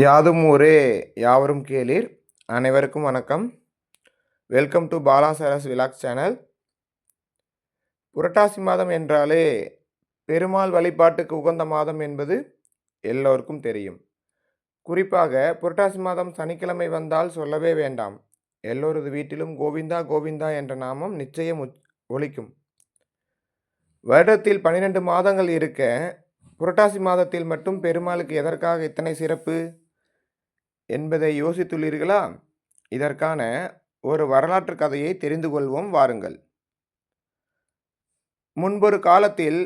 யாதும் ஊரே யாவரும் கேளீர். அனைவருக்கும் வணக்கம். Welcome to Bala Saras vlogs channel Purattasi மாதம் என்றாலே பெருமாள் வழிபாட்டுக்கு உகந்த மாதம் என்பது எல்லோருக்கும் தெரியும். குறிப்பாக புரட்டாசி மாதம் சனிக்கிழமை வந்தால் சொல்லவே வேண்டாம். எல்லோரது வீட்டிலும் கோவிந்தா கோவிந்தா என்ற நாமம் நிச்சயம் ஒழிக்கும் வருடத்தில் பன்னிரெண்டு மாதங்கள் இருக்க புரட்டாசி மாதத்தில் மட்டும் பெருமாளுக்கு எதற்காக இத்தனை சிறப்பு? என்பதை யோசித்துள்ளீர்களா? இதற்கான ஒரு வரலாற்று கதையை தெரிந்து கொள்வோம் வாருங்கள். முன்பொரு காலத்தில்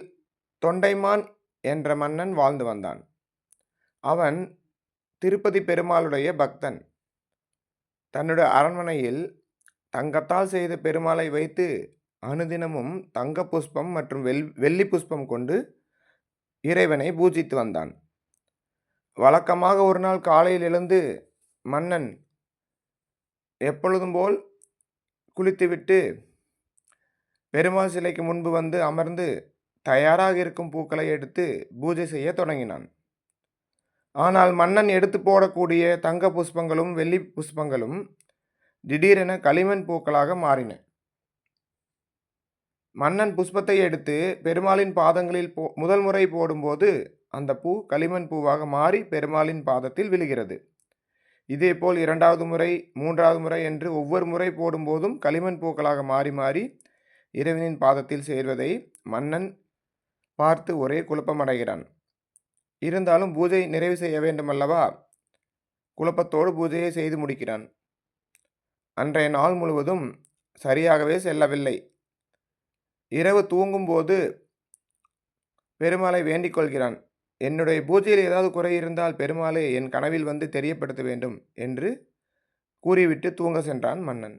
தொண்டைமான் என்ற மன்னன் வாழ்ந்து வந்தான். அவன் திருப்பதி பெருமாளுடைய பக்தன். தன்னுடைய அரண்மனையில் தங்கத்தால் செய்த பெருமாளை வைத்து அனுதினமும் தங்க புஷ்பம் மற்றும் வெள் வெள்ளி புஷ்பம் கொண்டு இறைவனை பூஜித்து வந்தான். வழக்கமாக ஒரு நாள் காலையில் எழுந்து மன்னன் எப்பொழுதும் போல் குளித்துவிட்டு பெருமாள் சிலைக்கு முன்பு வந்து அமர்ந்து தயாராக இருக்கும் பூக்களை எடுத்து பூஜை செய்ய தொடங்கினான். ஆனால் மன்னன் எடுத்து போடக்கூடிய தங்க புஷ்பங்களும் வெள்ளி புஷ்பங்களும் திடீரென களிமண் பூக்களாக மாறின. மன்னன் புஷ்பத்தை எடுத்து பெருமாளின் பாதங்களில் போ முதல் முறை போடும்போது அந்த பூ களிமண் பூவாக மாறி பெருமாளின் பாதத்தில் விழுகிறது. இதேபோல் இரண்டாவது முறை மூன்றாவது முறை என்று ஒவ்வொரு முறை போடும்போதும் களிமண் பூக்களாக மாறி மாறி இறைவனின் பாதத்தில் சேர்வதை மன்னன் பார்த்து ஒரே குழப்பமடைகிறான் இருந்தாலும் பூஜை நிறைவு செய்ய வேண்டுமல்லவா? குழப்பத்தோடு பூஜையை செய்து முடிக்கிறான். அன்றைய நாள் முழுவதும் சரியாகவே செல்லவில்லை. இரவு தூங்கும்போது பெருமாளை வேண்டிக் கொள்கிறான். என்னுடைய பூஜையில் ஏதாவது குறை இருந்தால் பெருமாளே என் கனவில் வந்து தெரியப்படுத்த வேண்டும் என்று கூறிவிட்டு தூங்க சென்றான் மன்னன்.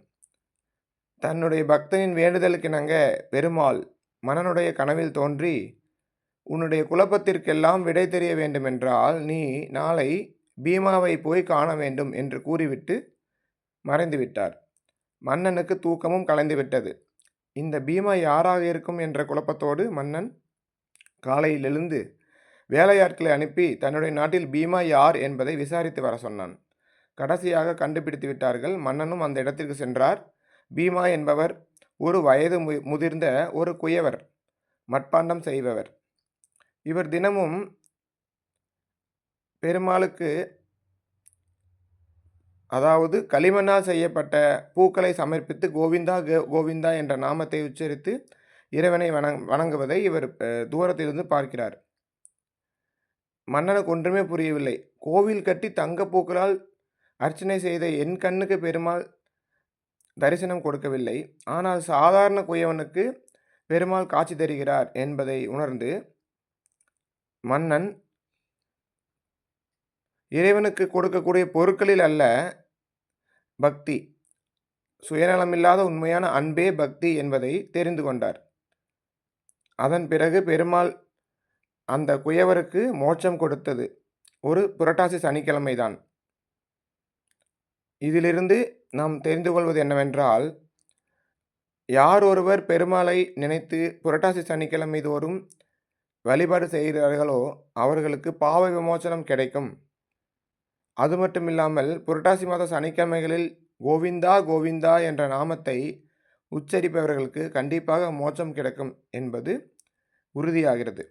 தன்னுடைய பக்தனின் வேண்டுதலுக்கிணங்க பெருமாள் மன்னனுடைய கனவில் தோன்றி உன்னுடைய குழப்பத்திற்கெல்லாம் விடை தெரிய வேண்டுமென்றால் நீ நாளை பீமாவை போய் காண வேண்டும் என்று கூறிவிட்டு மறைந்து விட்டார். மன்னனுக்கு தூக்கமும் கலைந்து விட்டது. இந்த பீமா யாராக இருக்கும் என்ற குழப்பத்தோடு மன்னன் காலையிலிருந்து வேலையாட்களை அனுப்பி தன்னுடைய நாட்டில் பீமா யார் என்பதை விசாரித்து வர சொன்னான். கடைசியாக கண்டுபிடித்து விட்டார்கள் மன்னனும் அந்த இடத்திற்கு சென்றார். பீமா என்பவர் ஒரு வயது முதிர்ந்த ஒரு குயவர் மட்பாண்டம் செய்பவர். இவர் தினமும் பெருமாளுக்கு அதாவது களிமண்ணால் செய்யப்பட்ட பூக்களை சமர்ப்பித்து கோவிந்தா கோவிந்தா என்ற நாமத்தை உச்சரித்து இறைவனை வணங் வணங்குவதை இவர் தூரத்திலிருந்து பார்க்கிறார். மன்னனுக்கு ஒன்றுமே புரியவில்லை. கோவில் கட்டி தங்கப்பூக்களால் அர்ச்சனை செய்த என் கண்ணுக்கு பெருமாள் தரிசனம் கொடுக்கவில்லை. ஆனால் சாதாரண குயவனுக்கு பெருமாள் காட்சி தருகிறார் என்பதை உணர்ந்து மன்னன் இறைவனுக்கு கொடுக்கக்கூடிய பொருட்களில் அல்ல பக்தி சுயநலமில்லாத உண்மையான அன்பே பக்தி என்பதை தெரிந்து கொண்டார். அதன் பிறகு பெருமாள் அந்த குயவருக்கு மோட்சம் கொடுத்தது. ஒரு புரட்டாசி சனிக்கிழமைதான். இதிலிருந்து நாம் தெரிந்து கொள்வது என்னவென்றால் யார் ஒருவர் பெருமாளை நினைத்து புரட்டாசி சனிக்கிழமை தோறும் வழிபாடு செய்கிறார்களோ அவர்களுக்கு பாவ விமோசனம் கிடைக்கும். அது மட்டும் இல்லாமல் புரட்டாசி மாத சனிக்கிழமைகளில் கோவிந்தா கோவிந்தா என்ற நாமத்தை உச்சரிப்பவர்களுக்கு கண்டிப்பாக மோட்சம் கிடைக்கும் என்பது உறுதியாகிறது.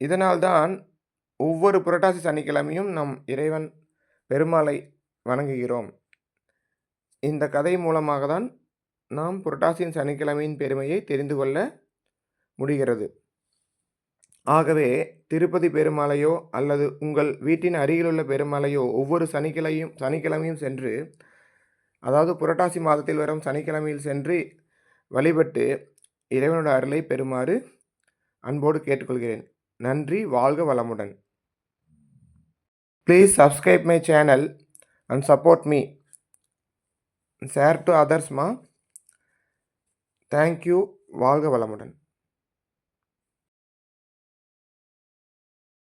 இதனால்தான் ஒவ்வொரு புரட்டாசி சனிக்கிழமையும் நம் இறைவன் பெருமாளை வணங்குகிறோம். இந்த கதை மூலமாக தான் நாம் புரட்டாசியின் சனிக்கிழமையின் பெருமையை தெரிந்து கொள்ள முடிகிறது. ஆகவே திருப்பதி பெருமாளையோ அல்லது உங்கள் வீட்டின் அருகிலுள்ள பெருமாளையோ ஒவ்வொரு சனிக்கிழையும் சனிக்கிழமையும் சென்று அதாவது புரட்டாசி மாதத்தில் வரும் சனிக்கிழமையில் சென்று வழிபட்டு இறைவனோட அருளை பெறுமாறு அன்போடு கேட்டுக்கொள்கிறேன். நன்றி வாழ்க வளமுடன். Please subscribe my channel and support me share to அதர்ஸ்மா thank you வாழ்க வளமுடன்.